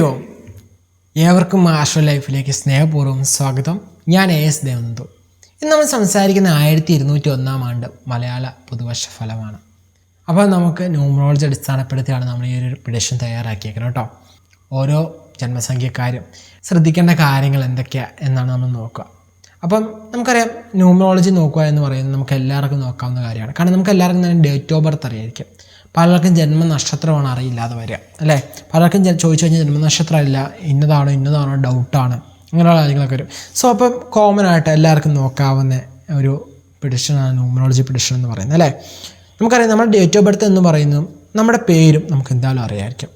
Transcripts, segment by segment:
ഓം ഏവർക്കും മാസ്റ്റർ ലൈഫിലേക്ക് സ്നേഹപൂർവം സ്വാഗതം. ഞാൻ എ എസ് ദേവനന്ദു. ഇന്ന് നമ്മൾ സംസാരിക്കുന്ന ആയിരത്തി ഇരുന്നൂറ്റി ഒന്നാം ആണ്ട് മലയാള പുതുവർഷ ഫലമാണ് അപ്പോൾ നമുക്ക് ന്യൂമറോളജി അടിസ്ഥാനപ്പെടുത്തിയാണ് നമ്മൾ ഈ ഒരു പ്രഡിഷൻ തയ്യാറാക്കിയേക്കുന്നത് കേട്ടോ. ഓരോ ജന്മസംഖ്യക്കാരും ശ്രദ്ധിക്കേണ്ട കാര്യങ്ങൾ എന്തൊക്കെയാണ് എന്നാണ് നമ്മൾ നോക്കുക. അപ്പം നമുക്കറിയാം ന്യൂമറോളജി നോക്കുക എന്ന് പറയുന്നത് നമുക്ക് എല്ലാവർക്കും നോക്കാവുന്ന കാര്യമാണ്. കാരണം നമുക്ക് എല്ലാവർക്കും തന്നെ ഡേറ്റ് ഓഫ് ബർത്ത് അറിയായിരിക്കും. പലർക്കും ജന്മനക്ഷത്രമാണ് അറിയില്ലാതെ വരിക അല്ലേ? പലർക്കും ചോദിച്ചു കഴിഞ്ഞാൽ ജന്മനക്ഷത്രമല്ല ഇന്നതാണോ ഇന്നതാണോ ഡൗട്ടാണ് അങ്ങനെയുള്ള കാര്യങ്ങളൊക്കെ വരും. സോ അപ്പം കോമൺ ആയിട്ട് എല്ലാവർക്കും നോക്കാവുന്ന ഒരു പിടിഷനാണ് ന്യൂമറോളജി പിടിഷൻ എന്ന് പറയുന്നത് അല്ലേ? നമുക്കറിയാം നമ്മുടെ ഡേറ്റ് ഓഫ് ബർത്ത് എന്ന് പറയുന്നു. നമ്മുടെ പേരും നമുക്ക് എന്തായാലും അറിയാമായിരിക്കും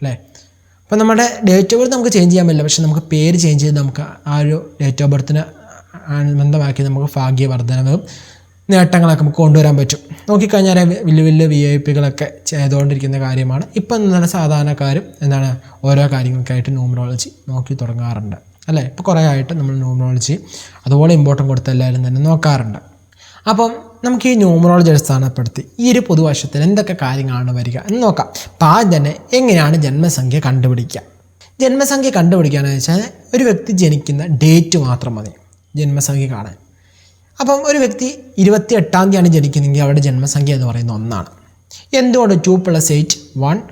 അല്ലേ? അപ്പോൾ നമ്മുടെ ഡേറ്റ് ഓഫ് ബർത്ത് നമുക്ക് ചേഞ്ച് ചെയ്യാൻ പറ്റില്ല. പക്ഷെ നമുക്ക് പേര് ചേഞ്ച് ചെയ്ത് നമുക്ക് ആ ഒരു ഡേറ്റ് ഓഫ് ബർത്തിന് അനുബന്ധമാക്കി നമുക്ക് ഭാഗ്യവർദ്ധനവും നേട്ടങ്ങളൊക്കെ നമുക്ക് കൊണ്ടുവരാൻ പറ്റും. നോക്കിക്കഴിഞ്ഞാൽ വലിയ വലിയ വി ഐ പികളൊക്കെ ചെയ്തുകൊണ്ടിരിക്കുന്ന കാര്യമാണ്. ഇപ്പം എന്താണ് സാധാരണക്കാരും എന്താണ് ഓരോ കാര്യങ്ങൾക്കായിട്ട് ന്യൂമറോളജി നോക്കി തുടങ്ങാറുണ്ട്. അല്ലേ? ഇപ്പോൾ കുറേ ആയിട്ട് നമ്മൾ ന്യൂമറോളജി അതുപോലെ ഇമ്പോർട്ടന്റ് കൊടുത്ത് എല്ലാവരും തന്നെ നോക്കാറുണ്ട്. അപ്പം നമുക്ക് ഈ ന്യൂമറോളജി അടിസ്ഥാനപ്പെടുത്തി ഈ ഒരു പുതുവർഷത്തിൽ എന്തൊക്കെ കാര്യങ്ങളാണ് വരിക എന്ന് നോക്കാം. അപ്പോൾ ആദ്യം തന്നെ എങ്ങനെയാണ് ജന്മസംഖ്യ കണ്ടുപിടിക്കുക? ജന്മസംഖ്യ കണ്ടുപിടിക്കുകയെന്ന് വെച്ചാൽ ഒരു വ്യക്തി ജനിക്കുന്ന ഡേറ്റ് മാത്രം മതി. ജന്മസംഖ്യ കാണാൻ. അപ്പം ഒരു വ്യക്തി ഇരുപത്തി എട്ടാം തീയതിയാണ് ജനിക്കുന്നതെങ്കിൽ അവരുടെ ജന്മസംഖ്യ എന്ന് പറയുന്നത് ഒന്നാണ്. എന്തുകൊണ്ട് two plus eight one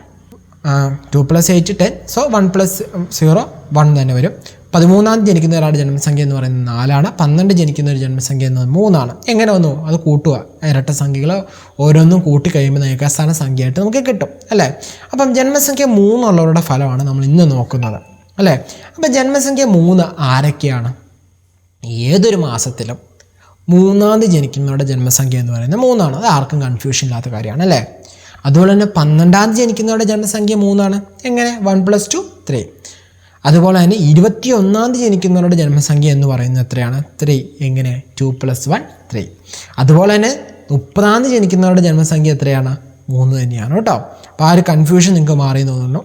two plus eight ten so one plus zero one തന്നെ വരും. പതിമൂന്നാം തീയതി ജനിക്കുന്ന ഒരാളുടെ ജന്മസംഖ്യ എന്ന് പറയുന്നത് നാലാണ്. പന്ത്രണ്ട് ജനിക്കുന്ന ഒരു ജന്മസംഖ്യ എന്ന് മൂന്നാണ്. എങ്ങനെ വന്നു? അത് കൂട്ടുക. ഇരട്ട സംഖ്യകൾ ഓരോന്നും കൂട്ടി കഴിയുമ്പോൾ ഏകസ്ഥാന സംഖ്യയായിട്ട് നമുക്ക് കിട്ടും അല്ലേ? അപ്പം ജന്മസംഖ്യ മൂന്നുള്ളവരുടെ ഫലമാണ് നമ്മൾ ഇന്ന് നോക്കുന്നത് അല്ലേ? അപ്പം ജന്മസംഖ്യ മൂന്ന് ആരൊക്കെയാണ്? ഏതൊരു മാസത്തിലും മൂന്നാം തീയതി ജനിക്കുന്നവരുടെ ജന്മസംഖ്യ എന്ന് പറയുന്നത് മൂന്നാണ്. അത് ആർക്കും കൺഫ്യൂഷൻ ഇല്ലാത്ത കാര്യമാണ് അല്ലേ? അതുപോലെ തന്നെ പന്ത്രണ്ടാം തീയതി ജനിക്കുന്നവരുടെ ജന്മസംഖ്യ മൂന്നാണ്. എങ്ങനെ? വൺ പ്ലസ് ടു ത്രീ അതുപോലെ തന്നെ ഇരുപത്തി ഒന്നാം തീയതി ജനിക്കുന്നവരുടെ ജന്മസംഖ്യ എന്ന് പറയുന്നത് എത്രയാണ്? ത്രീ എങ്ങനെ? ടു പ്ലസ് വൺ ത്രീ അതുപോലെ തന്നെ മുപ്പതാം തീയതി ജനിക്കുന്നവരുടെ ജന്മസംഖ്യ എത്രയാണ്? മൂന്ന് തന്നെയാണ് കേട്ടോ. അപ്പോൾ ആ ഒരു കൺഫ്യൂഷൻ നിങ്ങൾക്ക് മാറി തോന്നുന്നു.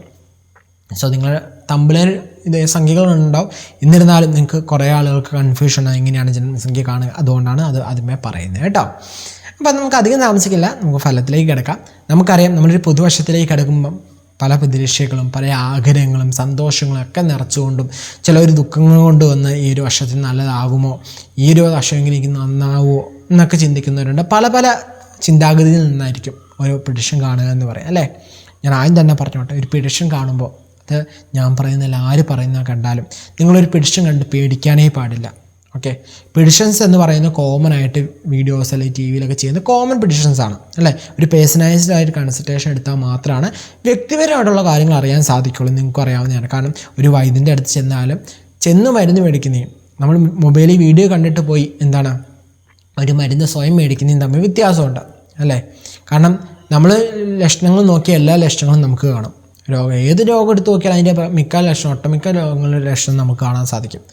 സോ നിങ്ങൾ തമ്പിലേൽ ഇത് സംഖ്യകളുണ്ടാവും. എന്നിരുന്നാലും നിങ്ങൾക്ക് കുറേ ആളുകൾക്ക് കൺഫ്യൂഷൻ എങ്ങനെയാണ് ജനസംഖ്യ കാണുക. അതുകൊണ്ടാണ് അത് ആദ്യമേ പറയുന്നത് കേട്ടോ. അപ്പം നമുക്ക് അധികം താമസിക്കില്ല. നമുക്ക് ഫലത്തിലേക്ക് കിടക്കാം. നമുക്കറിയാം നമ്മളൊരു പുതുവർഷത്തിലേക്ക് കിടക്കുമ്പം പല പ്രതീക്ഷകളും പല ആഗ്രഹങ്ങളും സന്തോഷങ്ങളും ഒക്കെ നിറച്ചുകൊണ്ടും ചില ഒരു ദുഃഖങ്ങൾ കൊണ്ട് വന്ന് ഈ ഒരു വർഷത്തിൽ നല്ലതാകുമോ? ഈ ഒരു വർഷമെങ്കിലും എനിക്ക് നന്നാവുമോ എന്നൊക്കെ ചിന്തിക്കുന്നവരുണ്ട്. പല പല ചിന്താഗതിയിൽ നിന്നായിരിക്കും ഒരു പ്രഡിഷൻ കാണുക എന്ന് പറയാം അല്ലേ? ഞാൻ ആദ്യം തന്നെ പറഞ്ഞോട്ടെ. ഒരു പ്രഡിഷൻ കാണുമ്പോൾ അത് ഞാൻ പറയുന്നില്ല ആര് പറയുന്ന കണ്ടാലും നിങ്ങളൊരു പെഡിഷൻ കണ്ട് പേടിക്കാനേ പാടില്ല. ഓക്കെ പെഡിഷൻസ് എന്ന് പറയുന്നത് കോമൺ ആയിട്ട് വീഡിയോസ് അല്ലെങ്കിൽ ടി വിയിലൊക്കെ ചെയ്യുന്ന കോമൺ പെഡിഷൻസ് ആണ്. അല്ലേ? ഒരു പേഴ്സണലൈസ്ഡ് ആയിട്ട് കൺസൾട്ടേഷൻ എടുത്താൽ മാത്രമാണ് വ്യക്തിപരമായിട്ടുള്ള കാര്യങ്ങൾ അറിയാൻ സാധിക്കുള്ളൂ നിങ്ങൾക്ക് അറിയാവുന്നതാണ്. കാരണം ഒരു വൈദ്യന്റെ അടുത്ത് ചെന്നാലും ചെന്ന് മരുന്ന് മേടിക്കുന്നതും നമ്മൾ മൊബൈലിൽ വീഡിയോ കണ്ടിട്ട് പോയി എന്താണ്? ഒരു മരുന്ന് സ്വയം മേടിക്കുന്നതും തമ്മിൽ വ്യത്യാസമുണ്ട്. അല്ലേ? കാരണം നമ്മൾ ലക്ഷണങ്ങൾ നോക്കിയ എല്ലാ ലക്ഷണങ്ങളും നമുക്ക് കാണും. രോഗം ഏത് രോഗം എടുത്തു നോക്കിയാൽ അതിന്റെ മിക്ക ലക്ഷണം ഒട്ടുമിക്ക രോഗങ്ങളുടെ ലക്ഷണം നമുക്ക് കാണാൻ സാധിക്കും.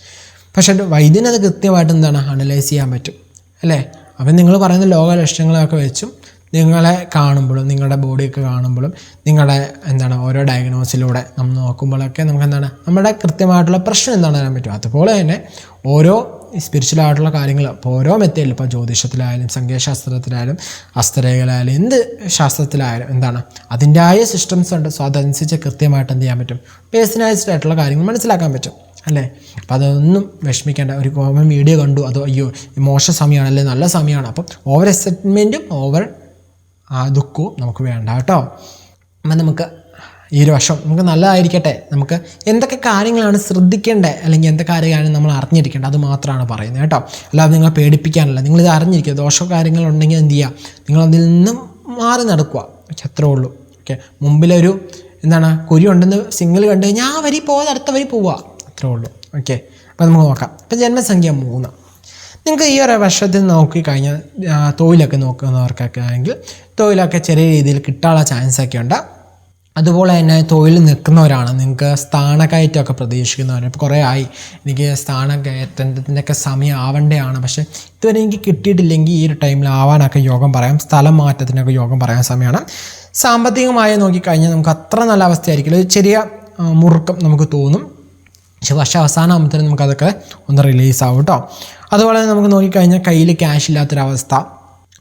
പക്ഷേ വൈദ്യനത് കൃത്യമായിട്ട് എന്താണ് അനലൈസ് ചെയ്യാൻ പറ്റും അല്ലേ? അപ്പം നിങ്ങൾ പറയുന്ന ലോക ലക്ഷണങ്ങളൊക്കെ വെച്ചും നിങ്ങളെ കാണുമ്പോഴും നിങ്ങളുടെ ബോഡിയൊക്കെ കാണുമ്പോഴും നിങ്ങളുടെ എന്താണ് ഓരോ ഡയഗ്നോസിലൂടെ നമ്മൾ നോക്കുമ്പോഴൊക്കെ നമുക്ക് എന്താണ് നമ്മുടെ കൃത്യമായിട്ടുള്ള പ്രശ്നം എന്താണെന്ന് അറിയാൻ പറ്റും. അതുപോലെ തന്നെ ഓരോ സ്പിരിച്വൽ ആയിട്ടുള്ള കാര്യങ്ങൾ ഇപ്പോൾ ഓരോ മെത്തേഡിലും ഇപ്പോൾ ജ്യോതിഷത്തിലായാലും സംഖ്യാശാസ്ത്രത്തിലായാലും ഹസ്തരേഖയിലായാലും എന്ത് ശാസ്ത്രത്തിലായാലും എന്താണ്? അതിന്റെതായ സിസ്റ്റംസ് ഉണ്ട്. സോ അതനുസരിച്ച് കൃത്യമായിട്ട് എന്ത് ചെയ്യാൻ പറ്റും? പേഴ്സണലൈസ്ഡ് ആയിട്ടുള്ള കാര്യങ്ങൾ മനസ്സിലാക്കാൻ പറ്റും. അല്ലേ? അപ്പോൾ അതൊന്നും വിഷമിക്കേണ്ട. ഒരു കോമൺ വീഡിയോ കണ്ടു. അതോ അയ്യോ മോശം സമയമാണ് അല്ലെ നല്ല സമയമാണ്. അപ്പം ഓവർ എക്സൈറ്റ്മെന്റും ഓവർ ദുഃഖവും നമുക്ക് വേണ്ട കേട്ടോ. അപ്പം നമുക്ക് ഈ ഒരു വർഷം നമുക്ക് നല്ലതായിരിക്കട്ടെ. നമുക്ക് എന്തൊക്കെ കാര്യങ്ങളാണ് ശ്രദ്ധിക്കേണ്ടത്? അല്ലെങ്കിൽ എന്തൊക്കെ കാര്യമാണ് നമ്മൾ അറിഞ്ഞിരിക്കേണ്ടത്? അത് മാത്രമാണ് പറയുന്നത് കേട്ടോ. അല്ലാതെ നിങ്ങളെ പേടിപ്പിക്കാനല്ല. നിങ്ങളിത് അറിഞ്ഞിരിക്കുക. ദോഷ കാര്യങ്ങളുണ്ടെങ്കിൽ എന്ത് ചെയ്യുക? നിങ്ങൾ അതിൽ നിന്നും മാറി നടക്കുക. അത്രേ ഉള്ളൂ. ഓക്കെ. മുമ്പിലൊരു എന്താണ്? കുരി ഉണ്ടെന്ന് സിംഗിൾ കണ്ടു കഴിഞ്ഞാൽ ആ വരി പോകാതെ അടുത്ത വരി പോവുക. അത്രേ ഉള്ളൂ. ഓക്കെ. അപ്പോൾ നമുക്ക് നോക്കാം. ഇപ്പം ജന്മസംഖ്യ മൂന്ന്. നിങ്ങൾക്ക് ഈ ഒരു വർഷത്തിൽ നോക്കിക്കഴിഞ്ഞാൽ തൊഴിലൊക്കെ നോക്കുന്നവർക്കൊക്കെ ആണെങ്കിൽ തൊഴിലൊക്കെ ചെറിയ രീതിയിൽ കിട്ടാനുള്ള ചാൻസൊക്കെ ഉണ്ട്. അതുപോലെ തന്നെ തൊഴിൽ നിൽക്കുന്നവരാണ്. നിങ്ങൾക്ക് സ്ഥാനക്കയറ്റമൊക്കെ പ്രതീക്ഷിക്കുന്നവർ. ഇപ്പോൾ കുറേ ആയി. എനിക്ക് സ്ഥാനക്കയറ്റത്തിന്റെ ഒക്കെ സമയം ആവേണ്ടതാണ് പക്ഷേ ഇതുവരെ എനിക്ക് കിട്ടിയിട്ടില്ലെങ്കിൽ ഈ ഒരു ടൈമിൽ ആവാനൊക്കെ യോഗം പറയാം. സ്ഥലം മാറ്റത്തിനൊക്കെ യോഗം പറയാൻ സമയമാണ്. സാമ്പത്തികമായി നോക്കിക്കഴിഞ്ഞാൽ നമുക്ക് അത്ര നല്ല അവസ്ഥയായിരിക്കില്ല. ഒരു ചെറിയ മുറുക്കം നമുക്ക് തോന്നും. പക്ഷെ വർഷം അവസാനമാകുമ്പോഴത്തേനും നമുക്കതൊക്കെ ഒന്ന് റിലീസ് ആവും കേട്ടോ. അതുപോലെ തന്നെ നമുക്ക് നോക്കിക്കഴിഞ്ഞാൽ കയ്യിൽ ക്യാഷ് ഇല്ലാത്തൊരവസ്ഥ.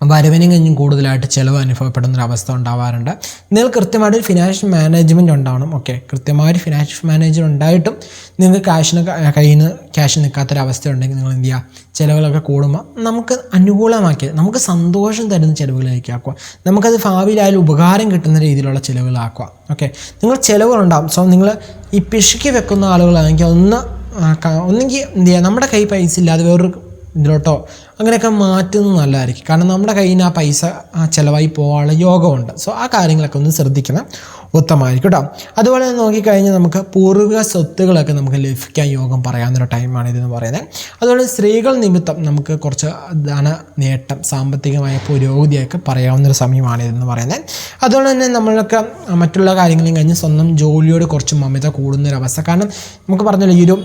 വരവിനും കഴിഞ്ഞും കൂടുതലായിട്ട് ചിലവ് അനുഭവപ്പെടുന്ന ഒരു അവസ്ഥ ഉണ്ടാവാറുണ്ട്. നിങ്ങൾ കൃത്യമായിട്ട് ഒരു ഫിനാൻഷ്യൽ മാനേജ്മെന്റ് ഉണ്ടാവണം. ഓക്കെ കൃത്യമായൊരു ഫിനാൻഷ്യൽ മാനേജർ ഉണ്ടായിട്ടും നിങ്ങൾക്ക് ക്യാഷിന് കയ്യിൽ നിന്ന് ക്യാഷ് നിൽക്കാത്തൊരവസ്ഥ ഉണ്ടെങ്കിൽ നിങ്ങൾ എന്ത് ചെയ്യുക? ചിലവുകളൊക്കെ കൂടുമ്പോൾ നമുക്ക് അനുകൂലമാക്കി നമുക്ക് സന്തോഷം തരുന്ന ചിലവുകളിലേക്ക് ആക്കുക. നമുക്കത് ഭാവിയിലായാലും ഉപകാരം കിട്ടുന്ന രീതിയിലുള്ള ചിലവുകളാക്കുക. ഓക്കെ നിങ്ങൾ ചിലവുകളുണ്ടാകും സോ നിങ്ങൾ ഈ പിശുക്കി വെക്കുന്ന ആളുകളാണെങ്കിൽ ഒന്ന് ഒന്നെങ്കിൽ എന്ത് ചെയ്യുക? നമ്മുടെ കൈ പൈസ ഇല്ലാതെ വേറൊരു ഇതിലോട്ടോ. അങ്ങനെയൊക്കെ മാറ്റുന്നത് നല്ലതായിരിക്കും. കാരണം നമ്മുടെ കയ്യിൽ നിന്ന് ആ പൈസ ചിലവായി പോകാനുള്ള യോഗമുണ്ട്. സോ ആ കാര്യങ്ങളൊക്കെ ഒന്ന് ശ്രദ്ധിക്കണം. ഉത്തമമായിരിക്കും കേട്ടോ അതുപോലെ തന്നെ നോക്കിക്കഴിഞ്ഞാൽ നമുക്ക് പൂർവിക സ്വത്തുകളൊക്കെ നമുക്ക് ലഭിക്കാൻ യോഗം പറയാവുന്നൊരു ടൈമാണ് ഇതെന്ന് പറയുന്നത്. അതുപോലെ സ്ത്രീകൾ നിമിത്തം നമുക്ക് കുറച്ച് ധന നേട്ടം സാമ്പത്തികമായ പുരോഗതിയൊക്കെ പറയാവുന്നൊരു സമയമാണ് ഇതെന്ന് പറയുന്നത്. അതുപോലെ തന്നെ നമ്മൾക്ക് മറ്റുള്ള കാര്യങ്ങളും കഴിഞ്ഞ് സ്വന്തം ജോലിയോട് കുറച്ച് മമത കൂടുന്നൊരവസ്ഥ. കാരണം നമുക്ക് പറഞ്ഞല്ലോ ഈ ഒരു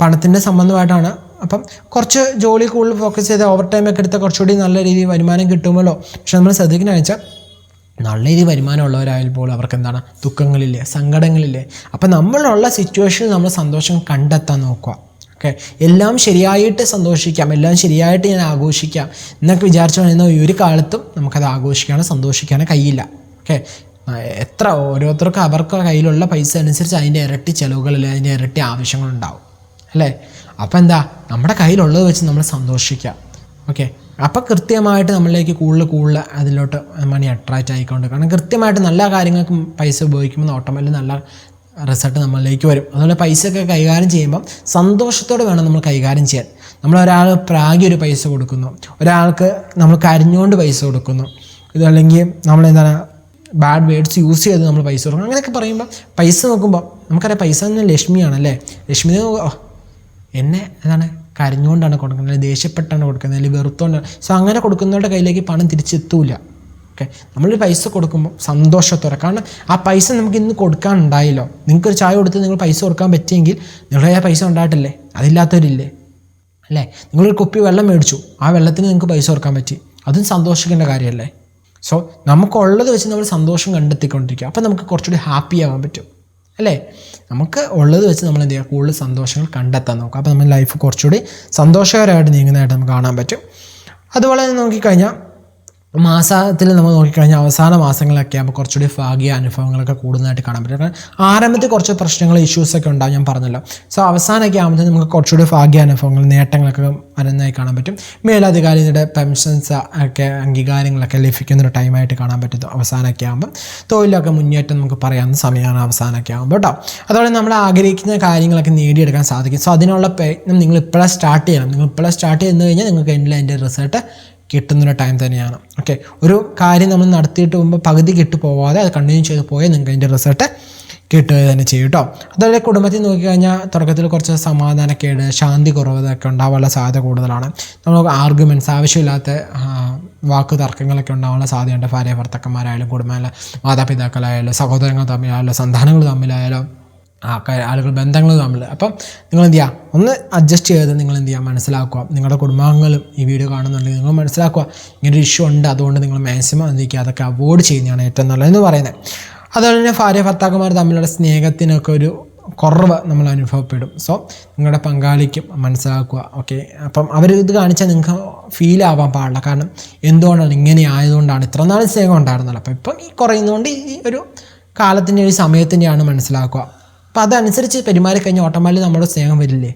പണത്തിന്റെ സംബന്ധമായിട്ടാണ് അപ്പം കുറച്ച് ജോലി കൂടുതൽ ഫോക്കസ് ചെയ്ത് ഓവർ ടൈം ഒക്കെ എടുത്താൽ കുറച്ചുകൂടി നല്ല രീതിയിൽ വരുമാനം കിട്ടുമല്ലോ. പക്ഷെ നമ്മൾ ശ്രദ്ധിക്കുന്ന വെച്ചാൽ നല്ല രീതിയിൽ വരുമാനമുള്ളവരായാൽ പോലും അവർക്ക് എന്താണ്? ദുഃഖങ്ങളില്ലേ സങ്കടങ്ങളില്ലേ? അപ്പം നമ്മളുള്ള സിറ്റുവേഷനിൽ നമ്മൾ സന്തോഷം കണ്ടെത്താൻ നോക്കുക. ഓക്കെ എല്ലാം ശരിയായിട്ട് സന്തോഷിക്കാം. എല്ലാം ശരിയായിട്ട് ഞാൻ ആഘോഷിക്കാം എന്നൊക്കെ വിചാരിച്ചു ഈ ഒരു കാലത്തും നമുക്കത് ആഘോഷിക്കാനോ സന്തോഷിക്കാനോ കഴിയില്ല. ഓക്കെ എത്ര ഓരോരുത്തർക്കും അവർക്ക് കയ്യിലുള്ള പൈസ അനുസരിച്ച് അതിന്റെ ഇരട്ടി ചിലവുകളിൽ അതിന്റെ ഇരട്ടി ആവശ്യങ്ങളുണ്ടാവും. അല്ലേ? അപ്പോൾ എന്താ? നമ്മുടെ കയ്യിലുള്ളത് വെച്ച് നമ്മൾ സന്തോഷിക്കുക ഓക്കെ അപ്പോൾ കൃത്യമായിട്ട് നമ്മളിലേക്ക് കൂടുതൽ കൂടുതൽ അതിലോട്ട് മണി അട്രാക്റ്റ് ആയിക്കൊണ്ട് കാരണം കൃത്യമായിട്ട് നല്ല കാര്യങ്ങൾക്കും പൈസ ഉപയോഗിക്കുമ്പോൾ ഓട്ടോമാറ്റിക് നല്ല റിസൾട്ട് നമ്മളിലേക്ക് വരും. അതുപോലെ പൈസയൊക്കെ കൈകാര്യം ചെയ്യുമ്പം സന്തോഷത്തോടെ വേണം നമ്മൾ കൈകാര്യം ചെയ്യാൻ. നമ്മൾ ഒരാൾ പ്രാഗി ഒരു പൈസ കൊടുക്കുന്നു. ഒരാൾക്ക് നമ്മൾ കരഞ്ഞുകൊണ്ട് പൈസ കൊടുക്കുന്നു. ഇതല്ലെങ്കിൽ നമ്മളെന്താണ് ബാഡ് വേർഡ്സ് യൂസ് ചെയ്ത് നമ്മൾ പൈസ കൊടുക്കണം അങ്ങനെയൊക്കെ പറയുമ്പോൾ പൈസ നോക്കുമ്പോൾ നമുക്കറിയാം പൈസ തന്നെ ലക്ഷ്മിയാണ് അല്ലേ ലക്ഷ്മി എന്നെ എന്താണ് കരഞ്ഞുകൊണ്ടാണ് കൊടുക്കുന്നത്? ദേഷ്യപ്പെട്ടാണ് കൊടുക്കുന്നത്? അല്ലെങ്കിൽ വെറുത്തോണ്ട്? സോ അങ്ങനെ കൊടുക്കുന്നവരുടെ കയ്യിലേക്ക് പണം തിരിച്ചെത്തൂല. ഓക്കെ നമ്മൾ പൈസ കൊടുക്കുമ്പോൾ സന്തോഷത്തോടെ. കാരണം ആ പൈസ നമുക്ക് ഇന്ന് കൊടുക്കാനുണ്ടായല്ലോ. നിങ്ങൾക്കൊരു ചായ കൊടുത്ത് നിങ്ങൾ പൈസ കൊടുക്കാൻ പറ്റിയെങ്കിൽ നിങ്ങളുടെ ആ പൈസ ഉണ്ടായിട്ടില്ലേ? അതില്ലാത്തവരില്ലേ? അല്ലേ? നിങ്ങളൊരു കുപ്പി വെള്ളം മേടിച്ചു. ആ വെള്ളത്തിന് നിങ്ങൾക്ക് പൈസ കൊടുക്കാൻ പറ്റി. അതും സന്തോഷിക്കേണ്ട കാര്യമല്ലേ? സോ നമുക്കുള്ളത് വെച്ച് നമ്മൾ സന്തോഷം കണ്ടെത്തിക്കൊണ്ടിരിക്കുക. അപ്പോൾ നമുക്ക് കുറച്ചുകൂടി ഹാപ്പി ആവാൻ പറ്റും. അല്ലേ? നമുക്ക് ഉള്ളത് വെച്ച് നമ്മൾ എന്ത് ചെയ്യുക? കൂടുതൽ സന്തോഷങ്ങൾ കണ്ടെത്താൻ നോക്കുക. അപ്പോൾ നമ്മുടെ ലൈഫ് കുറച്ചുകൂടി സന്തോഷകരമായിട്ട് നീങ്ങുന്നതായിട്ട് നമുക്ക് കാണാൻ പറ്റും. അതുപോലെ തന്നെ നോക്കിക്കഴിഞ്ഞാൽ മാസത്തിൽ നമ്മൾ നോക്കിക്കഴിഞ്ഞാൽ അവസാന മാസങ്ങളിലൊക്കെ ആകുമ്പോൾ കുറച്ചുകൂടി ഭാഗ്യ അനുഭവങ്ങളൊക്കെ കൂടുതലായിട്ട് കാണാൻ പറ്റും. കാരണം ആരംഭത്തിൽ കുറച്ച് പ്രശ്നങ്ങൾ ഇഷ്യൂസൊക്കെ ഉണ്ടാകും ഞാൻ പറഞ്ഞല്ലോ. സോ അവസാനമൊക്കെ ആകുമ്പോൾ നമുക്ക് കുറച്ചുകൂടി ഭാഗ്യ അനുഭവങ്ങൾ നേട്ടങ്ങളൊക്കെ വരുന്നതായി കാണാൻ പറ്റും. മേലധികാരിയുടെ പെൻഷൻസ് ഒക്കെ അംഗീകാരങ്ങളൊക്കെ ലഭിക്കുന്ന ഒരു ടൈമായിട്ട് കാണാൻ പറ്റും അവസാനമൊക്കെ ആകുമ്പോൾ. തൊഴിലൊക്കെ മുന്നേറ്റം നമുക്ക് പറയാവുന്ന സമയമാണ് അവസാനമൊക്കെ ആകുമ്പോൾ കേട്ടോ. അതുപോലെ നമ്മൾ ആഗ്രഹിക്കുന്ന കാര്യങ്ങളൊക്കെ നേടിയെടുക്കാൻ സാധിക്കും. സോ അതിനുള്ള പ്രയത്നം നിങ്ങൾ ഇപ്പോഴാണ് സ്റ്റാർട്ട് ചെയ്യണം. നിങ്ങൾ ഇപ്പോഴാണ് സ്റ്റാർട്ട് ചെയ്ത് കഴിഞ്ഞാൽ നിങ്ങൾക്ക് എന്റെ അതിന്റെ റിസൾട്ട് കിട്ടുന്നൊരു ടൈം തന്നെയാണ്. ഓക്കെ ഒരു കാര്യം നമ്മൾ നടത്തിയിട്ട് പോകുമ്പോൾ പകുതി കിട്ടു പോവാതെ അത് കണ്ടിന്യൂ ചെയ്ത് പോയാൽ നിങ്ങൾക്ക് അതിന്റെ റിസൾട്ട് കിട്ടുക തന്നെ ചെയ്യും കേട്ടോ അതുപോലെ കുടുംബത്തിൽ നോക്കിക്കഴിഞ്ഞാൽ തുടക്കത്തിൽ കുറച്ച് സമാധാനക്കേട് ശാന്തി കുറവതൊക്കെ ഉണ്ടാവാനുള്ള സാധ്യത കൂടുതലാണ്. നമ്മൾ ആർഗ്യുമെന്റ്സ് ആവശ്യമില്ലാത്ത വാക്ക് തർക്കങ്ങളൊക്കെ ഉണ്ടാവാനുള്ള സാധ്യതയുണ്ട്. ഭാര്യ ഭർത്തക്കന്മാരായാലും കുടുംബമായാലും മാതാപിതാക്കളായാലും സഹോദരങ്ങൾ തമ്മിലായാലും സന്താനങ്ങൾ തമ്മിലായാലും ആ ആളുകൾ ബന്ധങ്ങൾ തമ്മിൽ. അപ്പം നിങ്ങൾ എന്ത് ചെയ്യുക ഒന്ന് അഡ്ജസ്റ്റ് ചെയ്ത് നിങ്ങൾ എന്ത് ചെയ്യുക മനസ്സിലാക്കുക. നിങ്ങളുടെ കുടുംബാംഗങ്ങളും ഈ വീഡിയോ കാണുന്നുണ്ടെങ്കിൽ നിങ്ങൾ മനസ്സിലാക്കുക. ഇങ്ങനെ ഒരു ഇഷ്യൂ ഉണ്ട്. അതുകൊണ്ട് നിങ്ങൾ മാക്സിമം എന്ത് ചെയ്യുക? അതൊക്കെ അവോയ്ഡ് ചെയ്യുന്നതാണ് ഏറ്റവും നല്ലതെന്ന് പറയുന്നത്. അതുപോലെ തന്നെ ഭാര്യ ഭർത്താക്കന്മാർ തമ്മിലുള്ള സ്നേഹത്തിനൊക്കെ ഒരു കുറവ് നമ്മൾ അനുഭവപ്പെടും. സോ നിങ്ങളുടെ പങ്കാളിക്കും മനസ്സിലാക്കുക. ഓക്കെ അപ്പം അവർ ഇത് കാണിച്ചാൽ നിങ്ങൾക്ക് ഫീൽ ആവാൻ പാടില്ല. കാരണം എന്തുകൊണ്ടാണ് ഇങ്ങനെ ആയതുകൊണ്ടാണ് ഇത്ര നാളും സ്നേഹം ഉണ്ടായിരുന്നല്ലോ അപ്പം ഇപ്പം ഈ കുറയുന്നതുകൊണ്ട് ഈ ഒരു കാലത്തിന്റെ ഒരു സമയത്തിന്റെയാണ് മനസ്സിലാക്കുക. അപ്പോൾ അതനുസരിച്ച് പെരുമാറിക്കഴിഞ്ഞാൽ ഓട്ടോമാറ്റിക് നമ്മുടെ സ്നേഹം വരില്ലേ?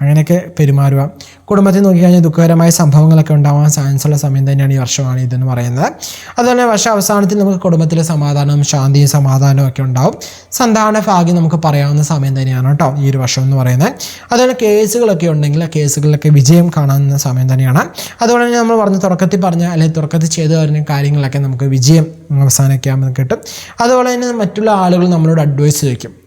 അങ്ങനെയൊക്കെ പെരുമാറുക. കുടുംബത്തിൽ നോക്കിക്കഴിഞ്ഞാൽ ദുഃഖകരമായ സംഭവങ്ങളൊക്കെ ഉണ്ടാവാൻ ചാൻസ് ഉള്ള സമയം തന്നെയാണ് ഈ വർഷമാണ് ഇതെന്ന് പറയുന്നത്. അതുപോലെ വർഷ അവസാനത്തിൽ നമുക്ക് കുടുംബത്തിലെ സമാധാനവും ശാന്തിയും സമാധാനവും ഒക്കെ ഉണ്ടാവും. സന്താന ഭാഗ്യം നമുക്ക് പറയാവുന്ന സമയം തന്നെയാണ് കേട്ടോ ഈ ഒരു വർഷം എന്ന് പറയുന്നത്. അതുപോലെ കേസുകളൊക്കെ ഉണ്ടെങ്കിൽ ആ കേസുകളിലൊക്കെ വിജയം കാണാവുന്ന സമയം തന്നെയാണ്. അതുപോലെ തന്നെ നമ്മൾ പറഞ്ഞ തുടക്കത്തിൽ പറഞ്ഞ അല്ലെങ്കിൽ തുടക്കത്തിൽ ചെയ്തു വരുന്ന കാര്യങ്ങളൊക്കെ നമുക്ക് വിജയം അവസാനമൊക്കെ ആകുമ്പോൾ കിട്ടും. അതുപോലെ തന്നെ മറ്റുള്ള ആളുകൾ നമ്മളോട് അഡ്വൈസ് ചോദിക്കും.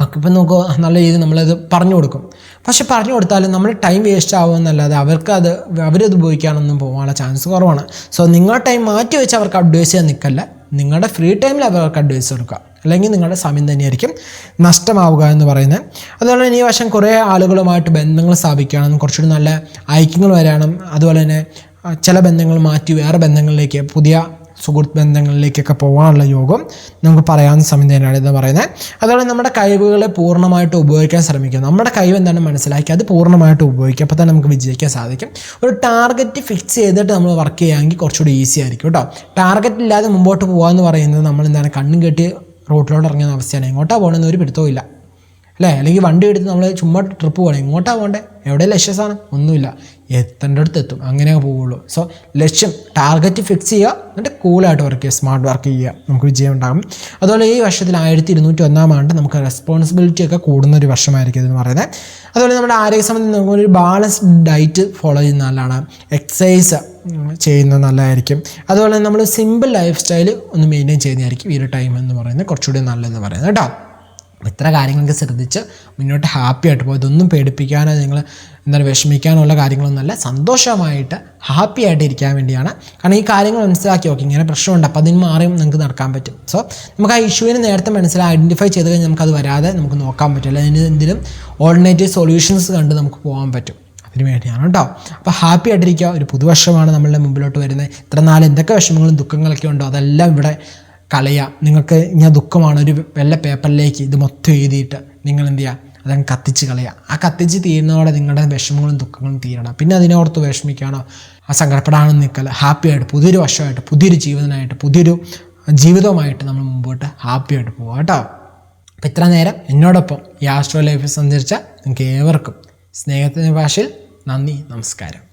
ഇപ്പം നമുക്ക് നല്ല രീതിയിൽ നമ്മളത് പറഞ്ഞു കൊടുക്കും. പക്ഷെ പറഞ്ഞു കൊടുത്താലും നമ്മൾ ടൈം വേസ്റ്റ് ആവുമെന്നല്ലാതെ അവർക്ക് അത് അവരത് ഉപയോഗിക്കാനൊന്നും പോകാനുള്ള ചാൻസ് കുറവാണ്. സോ നിങ്ങളുടെ ടൈം മാറ്റി വെച്ച് അവർക്ക് അഡ്വൈസ് ചെയ്യാൻ നിൽക്കല്ല. നിങ്ങളുടെ ഫ്രീ ടൈമിൽ അവർക്ക് അഡ്വൈസ് കൊടുക്കുക. അല്ലെങ്കിൽ നിങ്ങളുടെ സമയം തന്നെയായിരിക്കും നഷ്ടമാവുക എന്ന് പറയുന്നത്. അതുപോലെ തന്നെ ഈ വർഷം കുറേ ആളുകളുമായിട്ട് ബന്ധങ്ങൾ സ്ഥാപിക്കണം കുറച്ചുകൂടി നല്ല ഐക്യങ്ങൾ വരണം അതുപോലെ തന്നെ ചില ബന്ധങ്ങൾ മാറ്റി വേറെ ബന്ധങ്ങളിലേക്ക് പുതിയ സുഹൃത്ത് ബന്ധങ്ങളിലേക്കൊക്കെ പോകാനുള്ള യോഗം നമുക്ക് പറയാൻ സമയം ഇത് പറയുന്നത്. അതുപോലെ നമ്മുടെ കഴിവുകളെ പൂർണമായിട്ട് ഉപയോഗിക്കാൻ ശ്രമിക്കുക. നമ്മുടെ കഴിവ് എന്താണ് മനസ്സിലാക്കി അത് പൂർണമായിട്ട് ഉപയോഗിക്കുക. അപ്പോൾ തന്നെ നമുക്ക് വിജയിക്കാൻ സാധിക്കും. ഒരു ടാർഗറ്റ് ഫിക്സ് ചെയ്തിട്ട് നമ്മൾ വർക്ക് ചെയ്യുകയാണെങ്കിൽ കുറച്ചുകൂടി ഈസി ആയിരിക്കും കേട്ടോ. ടാർഗറ്റ് ഇല്ലാതെ മുമ്പോട്ട് പോകാമെന്ന് പറയുന്നത് നമ്മൾ എന്താണ് കണ്ണും കെട്ടി റോട്ടിലോട്ട് ഇറങ്ങുന്ന അവസ്ഥയാണ്. എങ്ങോട്ടാണ് പോകണമെന്ന് ഒരു പിടുത്തവും ഇല്ല. അല്ലേ? അല്ലെങ്കിൽ വണ്ടി എടുത്ത് നമ്മൾ ചുമ്മാ ട്രിപ്പ് പോകണം എങ്ങോട്ടാണ് പോകണ്ടേ? എവിടെ ലക്ഷ്യസാണ് ഒന്നുമില്ല. എത്തേണ്ട അടുത്ത് എത്തും അങ്ങനെ പോവുള്ളൂ. സോ ലക്ഷ്യം ടാർഗറ്റ് ഫിക്സ് ചെയ്യുക എന്നിട്ട് കൂളായിട്ട് വർക്ക് ചെയ്യുക സ്മാർട്ട് വർക്ക് ചെയ്യുക. നമുക്ക് വിജയം ഉണ്ടാകും അതുപോലെ ഈ വർഷത്തിൽ ആയിരത്തി ഇരുന്നൂറ്റി ഒന്നാം ആണ്ട് നമുക്ക് റെസ്പോൺസിബിലിറ്റി ഒക്കെ കൂടുന്ന ഒരു വർഷമായിരിക്കും ഇതെന്ന് പറയുന്നത്. അതുപോലെ നമ്മുടെ ആരോഗ്യ സംബന്ധിച്ച് ഒരു ബാലൻസ്ഡ് ഡയറ്റ് ഫോളോ ചെയ്യുന്ന നല്ലതാണ്. എക്സസൈസ് ചെയ്യുന്നത് നല്ലതായിരിക്കും. അതുപോലെ നമ്മൾ സിമ്പിൾ ലൈഫ് സ്റ്റൈൽ ഒന്ന് മെയിന്റെയിൻ ചെയ്യുന്നതായിരിക്കും ഈ ഒരു ടൈം എന്ന് പറയുന്നത്. കുറച്ചുകൂടി നല്ലതെന്ന് പറയുന്നത് കേട്ടോ. ഇത്ര കാര്യങ്ങളൊക്കെ ശ്രദ്ധിച്ച് മുന്നോട്ട് ഹാപ്പി ആയിട്ട് പോകും ഇതൊന്നും പേടിപ്പിക്കാനോ നിങ്ങൾ എന്താണ് വിഷമിക്കാനുള്ള കാര്യങ്ങളൊന്നുമല്ല സന്തോഷമായിട്ട് ഹാപ്പി ആയിട്ട് ഇരിക്കാൻ വേണ്ടിയാണ്. കാരണം ഈ കാര്യങ്ങൾ മനസ്സിലാക്കി നോക്കി. ഇങ്ങനെ പ്രശ്നമുണ്ട്. അപ്പോൾ അതിന് മാറിയും നിങ്ങൾക്ക് നടക്കാൻ പറ്റും. സോ നമുക്ക് ആ ഇഷ്യൂവിന് നേരത്തെ മനസ്സിലായി ഐഡന്റിഫൈ ചെയ്ത് കഴിഞ്ഞാൽ നമുക്കത് വരാതെ നമുക്ക് നോക്കാൻ പറ്റില്ല അതിന് എന്തെങ്കിലും ഓൾട്ടർനേറ്റീവ് സൊല്യൂഷൻസ് കണ്ട് നമുക്ക് പോകാൻ പറ്റും. അതിന് വേണ്ടിയാണ് കേട്ടോ. അപ്പോൾ ഹാപ്പി ആയിട്ടിരിക്കുക ഒരു പുതുവർഷമാണ് നമ്മളുടെ മുമ്പിലോട്ട് വരുന്നത്. ഇത്ര നാൾ എന്തൊക്കെ വിഷമങ്ങളും ദുഃഖങ്ങളൊക്കെ ഉണ്ടോ? അതെല്ലാം ഇവിടെ കളയുക നിങ്ങൾക്ക് ഇങ്ങനെ ദുഃഖമാണ്. ഒരു വെള്ള പേപ്പറിലേക്ക് ഇത് മൊത്തം എഴുതിയിട്ട് നിങ്ങൾ എന്ത് ചെയ്യുക അതങ്ങ് കത്തിച്ച് കളയുക ആ കത്തിച്ച് തീരുന്നതോടെ നിങ്ങളുടെ വിഷമങ്ങളും ദുഃഖങ്ങളും തീരണം. പിന്നെ അതിനോർത്ത് വിഷമിക്കാനോ ആ സങ്കടപ്പെടാനോ നിൽക്കല്ല. ഹാപ്പിയായിട്ട് പുതിയൊരു വർഷമായിട്ട് പുതിയൊരു ജീവിതനായിട്ട് പുതിയൊരു ജീവിതവുമായിട്ട് നമ്മൾ മുമ്പോട്ട് ഹാപ്പിയായിട്ട് പോവുക കേട്ടോ. അപ്പോൾ ഇത്ര നേരം എന്നോടൊപ്പം ഈ ആസ്ട്രോ ലൈഫിൽ സഞ്ചരിച്ച നിങ്ങൾക്ക് ഏവർക്കും സ്നേഹത്തിന്റെ ഭാഷയിൽ നന്ദി നമസ്കാരം.